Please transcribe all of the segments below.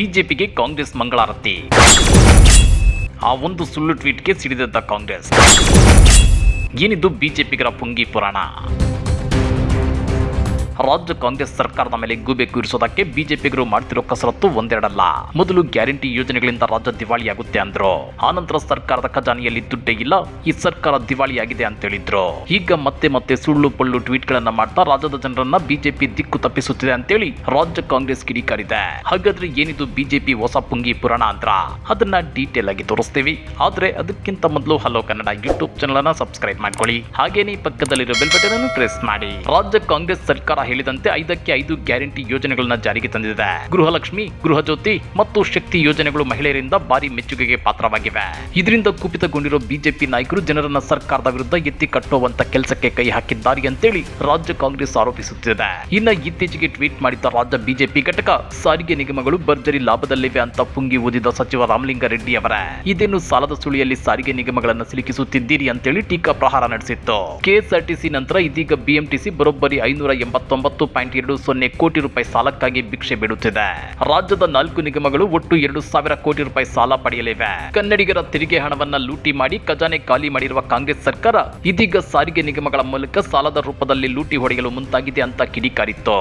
ಬಿಜೆಪಿಗೆ ಕಾಂಗ್ರೆಸ್ ಮಂಗಳಾರತಿ. ಆ ಒಂದು ಸುಳ್ಳು ಟ್ವೀಟ್ಗೆ ಸಿಡಿದದ್ದ ಕಾಂಗ್ರೆಸ್. ಏನಿದು ಬಿಜೆಪಿಗರ ಪುಂಗಿ ಪುರಾಣ? ರಾಜ್ಯ ಕಾಂಗ್ರೆಸ್ ಸರ್ಕಾರದ ಮೇಲೆ ಗೂಬೆ ಕೂರಿಸೋದಕ್ಕೆ ಬಿಜೆಪಿಗರು ಮಾಡ್ತಿರೋ ಕಸರತ್ತು ಒಂದೆರಡಲ್ಲ. ಮೊದಲು ಗ್ಯಾರಂಟಿ ಯೋಜನೆಗಳಿಂದ ರಾಜ್ಯ ದಿವಾಳಿಯಾಗುತ್ತೆ ಅಂದ್ರು. ಆನಂತರ ಸರ್ಕಾರದ ಖಜಾನೆಯಲ್ಲಿ ದುಡ್ಡೇ ಇಲ್ಲ, ಈ ಸರ್ಕಾರ ದಿವಾಳಿಯಾಗಿದೆ ಅಂತ ಹೇಳಿದ್ರು. ಈಗ ಮತ್ತೆ ಮತ್ತೆ ಸುಳ್ಳು ಪಳ್ಳು ಟ್ವೀಟ್ ಗಳನ್ನ ಮಾಡ್ತಾ ರಾಜ್ಯದ ಜನರನ್ನ ಬಿಜೆಪಿ ದಿಕ್ಕು ತಪ್ಪಿಸುತ್ತಿದೆ ಅಂತೇಳಿ ರಾಜ್ಯ ಕಾಂಗ್ರೆಸ್ ಕಿಡಿಕಾರಿದೆ. ಹಾಗಾದ್ರೆ ಏನಿದು ಬಿಜೆಪಿ ಹೊಸ ಪುಂಗಿ ಪುರಾಣ ಅಂದ್ರ? ಅದನ್ನ ಡೀಟೇಲ್ ಆಗಿ ತೋರಿಸ್ತೀವಿ. ಆದ್ರೆ ಅದಕ್ಕಿಂತ ಮೊದಲು ಹಲೋ ಕನ್ನಡ ಯೂಟ್ಯೂಬ್ ಚಾನಲ್ ಅನ್ನ ಸಬ್ಸ್ಕ್ರೈಬ್ ಮಾಡ್ಕೊಳ್ಳಿ. ಹಾಗೇನೇ ಪಕ್ಕದಲ್ಲಿರೋ ಬೆಲ್ ಬಟನ್ ಅನ್ನು ಪ್ರೆಸ್ ಮಾಡಿ. ರಾಜ್ಯ ಕಾಂಗ್ರೆಸ್ ಸರ್ಕಾರ ಹೇಳಿದಂತೆ ಐದಕ್ಕೆ ಐದು ಗ್ಯಾರಂಟಿ ಯೋಜನೆಗಳನ್ನ ಜಾರಿಗೆ ತಂದಿದೆ. ಗೃಹಲಕ್ಷ್ಮಿ ಗೃಹ ಜ್ಯೋತಿ ಮತ್ತು ಶಕ್ತಿ ಯೋಜನೆಗಳು ಮಹಿಳೆಯರಿಂದ ಭಾರಿ ಮೆಚ್ಚುಗೆಗೆ ಪಾತ್ರವಾಗಿವೆ. ಇದರಿಂದ ಕುಪಿತಗೊಂಡಿರೋ ಬಿಜೆಪಿ ನಾಯಕರು ಜನರನ್ನ ಸರ್ಕಾರದ ವಿರುದ್ಧ ಎತ್ತಿ ಕಟ್ಟುವಂತ ಕೆಲಸಕ್ಕೆ ಕೈ ಹಾಕಿದ್ದಾರೆ ಅಂತೇಳಿ ರಾಜ್ಯ ಕಾಂಗ್ರೆಸ್ ಆರೋಪಿಸುತ್ತಿದೆ. ಇನ್ನ ಇತ್ತೀಚೆಗೆ ಟ್ವೀಟ್ ಮಾಡಿದ್ದ ರಾಜ್ಯ ಬಿಜೆಪಿ ಘಟಕ, ಸಾರಿಗೆ ನಿಗಮಗಳು ಭರ್ಜರಿ ಲಾಭದಲ್ಲಿವೆ ಅಂತ ಪುಂಗಿ ಊದಿದ ಸಚಿವ ರಾಮಲಿಂಗಾರೆಡ್ಡಿ ಅವರ. ಇದೇನು ಸಾಲದ ಸುಳಿಯಲ್ಲಿ ಸಾರಿಗೆ ನಿಗಮಗಳನ್ನು ಸಿಲುಕಿಸುತ್ತಿದ್ದೀರಿ ಅಂತೇಳಿ ಟೀಕಾ ಪ್ರಹಾರ ನಡೆಸಿತ್ತು. ಕೆಎಸ್ಆರ್ಟಿಸಿ ನಂತರ ಇದೀಗ ಬಿಎಂಟಿಸಿ ಬರೋಬ್ಬರಿ ಐನೂರ ಎಂಬತ್ತೊಂಬತ್ತು ಪಾಯಿಂಟ್ ಎರಡು ಸೊನ್ನೆ ಕೋಟಿ ರೂಪಾಯಿ ಸಾಲಕ್ಕಾಗಿ ಭಿಕ್ಷೆ ಬಿಡುತ್ತಿದೆ. ರಾಜ್ಯದ ನಾಲ್ಕು ನಿಗಮಗಳು ಒಟ್ಟು ಎರಡು ಸಾವಿರ ಕೋಟಿ ರೂಪಾಯಿ ಸಾಲ ಪಡೆಯಲಿವೆ. ಕನ್ನಡಿಗರ ತೆರಿಗೆ ಹಣವನ್ನ ಲೂಟಿ ಮಾಡಿ ಖಜಾನೆ ಖಾಲಿ ಮಾಡಿರುವ ಕಾಂಗ್ರೆಸ್ ಸರ್ಕಾರ ಇದೀಗ ಸಾರಿಗೆ ನಿಗಮಗಳ ಮೂಲಕ ಸಾಲದ ರೂಪದಲ್ಲಿ ಲೂಟಿ ಹೊಡೆಯಲು ಮುಂತಾಗಿದೆ ಅಂತ ಕಿಡಿಕಾರಿತ್ತು.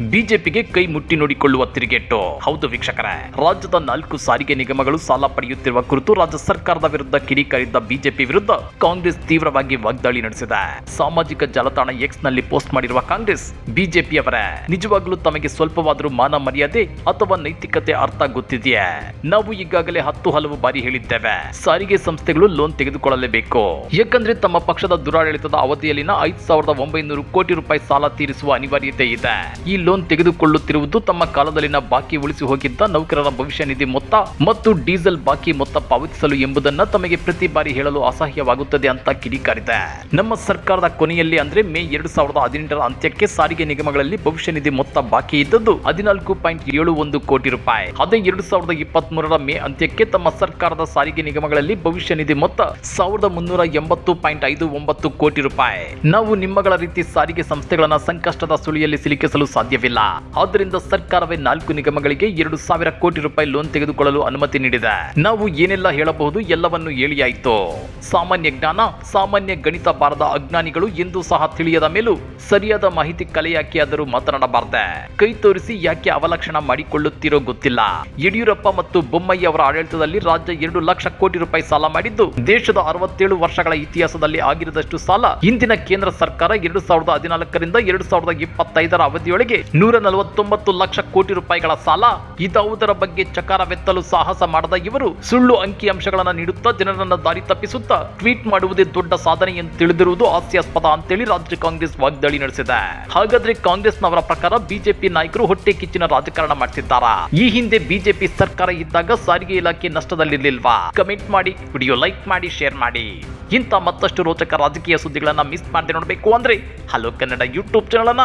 ಬಿಜೆಪಿಗೆ ಕೈ ಮುಟ್ಟಿ ನೋಡಿಕೊಳ್ಳುವ ತಿರುಗೇಟು. ಹೌದು ವೀಕ್ಷಕರೇ, ರಾಜ್ಯದ ನಾಲ್ಕು ಸಾರಿಗೆ ನಿಗಮಗಳು ಸಾಲ ಪಡೆಯುತ್ತಿರುವ ಕುರಿತು ರಾಜ್ಯ ಸರ್ಕಾರದ ವಿರುದ್ಧ ಕಿಡಿಕಾರಿದ್ದ ಬಿಜೆಪಿ ವಿರುದ್ಧ ಕಾಂಗ್ರೆಸ್ ತೀವ್ರವಾಗಿ ವಾಗ್ದಾಳಿ ನಡೆಸಿದೆ. ಸಾಮಾಜಿಕ ಜಾಲತಾಣ ಎಕ್ಸ್ನಲ್ಲಿ ಪೋಸ್ಟ್ ಮಾಡಿರುವ ಕಾಂಗ್ರೆಸ್, ಬಿಜೆಪಿಯವರೇ, ನಿಜವಾಗ್ಲೂ ತಮಗೆ ಸ್ವಲ್ಪವಾದರೂ ಮಾನ ಮರ್ಯಾದೆ ಅಥವಾ ನೈತಿಕತೆ ಅರ್ಥ ಗೊತ್ತಿದೆಯೇ? ನಾವು ಈಗಾಗಲೇ ಹತ್ತು ಹಲವು ಬಾರಿ ಹೇಳಿದ್ದೇವೆ, ಸಾರಿಗೆ ಸಂಸ್ಥೆಗಳು ಲೋನ್ ತೆಗೆದುಕೊಳ್ಳಲೇಬೇಕು. ಯಾಕಂದ್ರೆ ತಮ್ಮ ಪಕ್ಷದ ದುರಾಡಳಿತದ ಅವಧಿಯಲ್ಲಿನ ಐದು ಸಾವಿರದ ಒಂಬೈನೂರು ಕೋಟಿ ರೂಪಾಯಿ ಸಾಲ ತೀರಿಸುವ ಅನಿವಾರ್ಯತೆ ಇದೆ. ಈ ಲೋನ್ ತೆಗೆದುಕೊಳ್ಳುತ್ತಿರುವುದು ತಮ್ಮ ಕಾಲದಲ್ಲಿನ ಬಾಕಿ ಉಳಿಸಿ ಹೋಗಿದ್ದ ನೌಕರರ ಭವಿಷ್ಯ ನಿಧಿ ಮೊತ್ತ ಮತ್ತು ಡೀಸೆಲ್ ಬಾಕಿ ಮೊತ್ತ ಪಾವತಿಸಲು ಎಂಬುದನ್ನ ತಮಗೆ ಪ್ರತಿ ಬಾರಿ ಹೇಳಲು ಅಸಹ್ಯವಾಗುತ್ತದೆ ಅಂತ ಕಿಡಿಕಾರಿದೆ. ನಮ್ಮ ಸರ್ಕಾರದ ಕೊನೆಯಲ್ಲಿ ಅಂದ್ರೆ ಮೇ ಎರಡು ಸಾವಿರದ ಹದಿನೆಂಟರ ಅಂತ್ಯಕ್ಕೆ ಸಾರಿಗೆ ನಿಗಮಗಳಲ್ಲಿ ಭವಿಷ್ಯ ನಿಧಿ ಮೊತ್ತ ಬಾಕಿ ಇದ್ದದ್ದು ಹದಿನಾಲ್ಕು ಪಾಯಿಂಟ್ ಏಳು ಒಂದು ಕೋಟಿ ರೂಪಾಯಿ. ಅದೇ ಎರಡು ಸಾವಿರದ ಇಪ್ಪತ್ತ್ ಮೂರರ ಮೇ ಅಂತ್ಯಕ್ಕೆ ತಮ್ಮ ಸರ್ಕಾರದ ಸಾರಿಗೆ ನಿಗಮಗಳಲ್ಲಿ ಭವಿಷ್ಯ ನಿಧಿ ಮೊತ್ತ ಸಾವಿರದ ಮುನ್ನೂರ ಎಂಬತ್ತು ಪಾಯಿಂಟ್ ಐದು ಒಂಬತ್ತು ಕೋಟಿ ರೂಪಾಯಿ. ನಾವು ನಿಮ್ಮಗಳ ರೀತಿ ಸಾರಿಗೆ ಸಂಸ್ಥೆಗಳನ್ನ ಸಂಕಷ್ಟದ ಸುಳಿಯಲ್ಲಿ ಸಿಲುಕಿಸಲು ಸಾಧ್ಯವಿಲ್ಲ ಆದ್ದರಿಂದ ಸರ್ಕಾರವೇ ನಾಲ್ಕು ನಿಗಮಗಳಿಗೆ ಎರಡು ಸಾವಿರ ಕೋಟಿ ರೂಪಾಯಿ ಲೋನ್ ತೆಗೆದುಕೊಳ್ಳಲು ಅನುಮತಿ ನೀಡಿದೆ. ನಾವು ಏನೆಲ್ಲ ಹೇಳಬಹುದು ಎಲ್ಲವನ್ನು ಹೇಳಿಯಾಯಿತು ಸಾಮಾನ್ಯ ಜ್ಞಾನ, ಸಾಮಾನ್ಯ ಗಣಿತ ಬಾರದ ಅಜ್ಞಾನಿಗಳು ಎಂದು ಸಹ ತಿಳಿಯದ ಮೇಲೂ ಸರಿಯಾದ ಮಾಹಿತಿ ಕಲೆ ಯಾಕೆ ಆದರೂ ಮಾತನಾಡಬಾರ್ದೆ. ಕೈ ತೋರಿಸಿ ಯಾಕೆ ಅವಲಕ್ಷಣ ಮಾಡಿಕೊಳ್ಳುತ್ತಿರೋ ಗೊತ್ತಿಲ್ಲ. ಯಡಿಯೂರಪ್ಪ ಮತ್ತು ಬೊಮ್ಮಯ್ಯ ಅವರ ಆಡಳಿತದಲ್ಲಿ ರಾಜ್ಯ ಎರಡು ಲಕ್ಷ ಕೋಟಿ ರೂಪಾಯಿ ಸಾಲ ಮಾಡಿದ್ದು, ದೇಶದ ಅರವತ್ತೇಳು ವರ್ಷಗಳ ಇತಿಹಾಸದಲ್ಲಿ ಆಗಿರದಷ್ಟು ಸಾಲ ಇಂದಿನ ಕೇಂದ್ರ ಸರ್ಕಾರ ಎರಡು ಸಾವಿರದ ಹದಿನಾಲ್ಕರಿಂದ ಎರಡು ಸಾವಿರದ ಇಪ್ಪತ್ತೈದರ ಅವಧಿಯೊಳಗೆ ನೂರ ನಲವತ್ತೊಂಬತ್ತು ಲಕ್ಷ ಕೋಟಿ ರೂಪಾಯಿಗಳ ಸಾಲ. ಇದಾವುದರ ಬಗ್ಗೆ ಚಕಾರವೆತ್ತಲು ಸಾಹಸ ಮಾಡದ ಇವರು ಸುಳ್ಳು ಅಂಕಿಅಂಶಗಳನ್ನ ನೀಡುತ್ತಾ ಜನರನ್ನು ದಾರಿ ತಪ್ಪಿಸುತ್ತಾ ಟ್ವೀಟ್ ಮಾಡುವುದೇ ದೊಡ್ಡ ಸಾಧನೆ ಎಂದು ತಿಳಿದಿರುವುದು ಹಾಸ್ಯಾಸ್ಪದ ಅಂತೇಳಿ ರಾಜ್ಯ ಕಾಂಗ್ರೆಸ್ ವಾಗ್ದಾಳಿ ನಡೆಸಿದೆ. ಹಾಗಾದ್ರೆ ಕಾಂಗ್ರೆಸ್ನವರ ಪ್ರಕಾರ ಬಿಜೆಪಿ ನಾಯಕರು ಹೊಟ್ಟೆ ಕಿಚ್ಚಿನ ರಾಜಕಾರಣ ಮಾಡ್ತಿದ್ದಾರಾ? ಈ ಹಿಂದೆ ಬಿಜೆಪಿ ಸರ್ಕಾರ ಇದ್ದಾಗ ಸಾರಿಗೆ ಇಲಾಖೆ ನಷ್ಟದಲ್ಲಿರ್ಲಿಲ್ವಾ? ಕಮೆಂಟ್ ಮಾಡಿ, ವಿಡಿಯೋ ಲೈಕ್ ಮಾಡಿ, ಶೇರ್ ಮಾಡಿ. ಇಂಥ ಮತ್ತಷ್ಟು ರೋಚಕ ರಾಜಕೀಯ ಸುದ್ದಿಗಳನ್ನ ಮಿಸ್ ಮಾಡದೆ ನೋಡಬೇಕು ಅಂದ್ರೆ ಹಲೋ ಕನ್ನಡ ಯೂಟ್ಯೂಬ್ ಚಾನಲ್ ಅನ್ನ